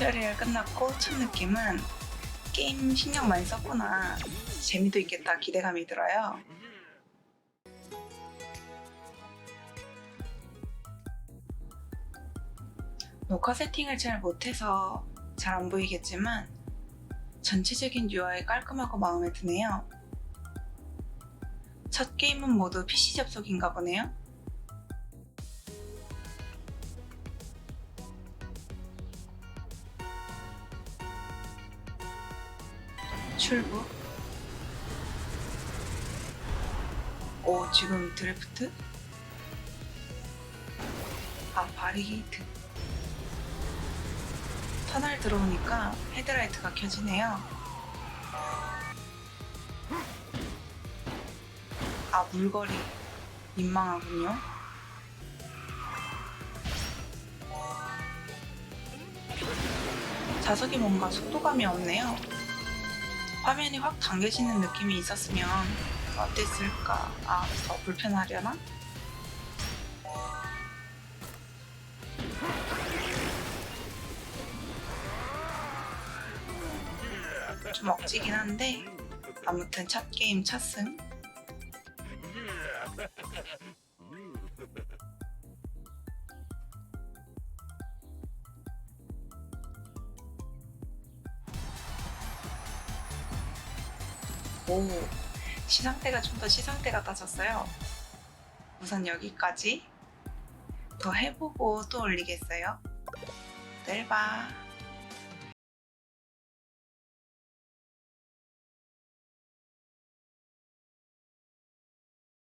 튜토리얼 끝났고 첫 느낌은 게임 신경 많이 썼구나. 재미도 있겠다. 기대감이 들어요. 녹화 세팅을 잘 못해서 잘 안 보이겠지만 전체적인 UI 깔끔하고 마음에 드네요. 첫 게임은 모두 PC 접속인가 보네요 출구? 오 지금 드래프트? 아 바리게이트. 터널 들어오니까 헤드라이트가 켜지네요. 아 물거리. 민망하군요. 자석이 뭔가 속도감이 없네요 화면이 확 당겨지는 느낌이 있었으면 어땠을까? 아, 더 불편하려나? 좀 억지긴 한데 아무튼 첫 게임 첫 승. 오, 시상대가 좀 더 시상대 같아졌어요. 우선 여기까지 더 해보고 또 올리겠어요. 내일 봐.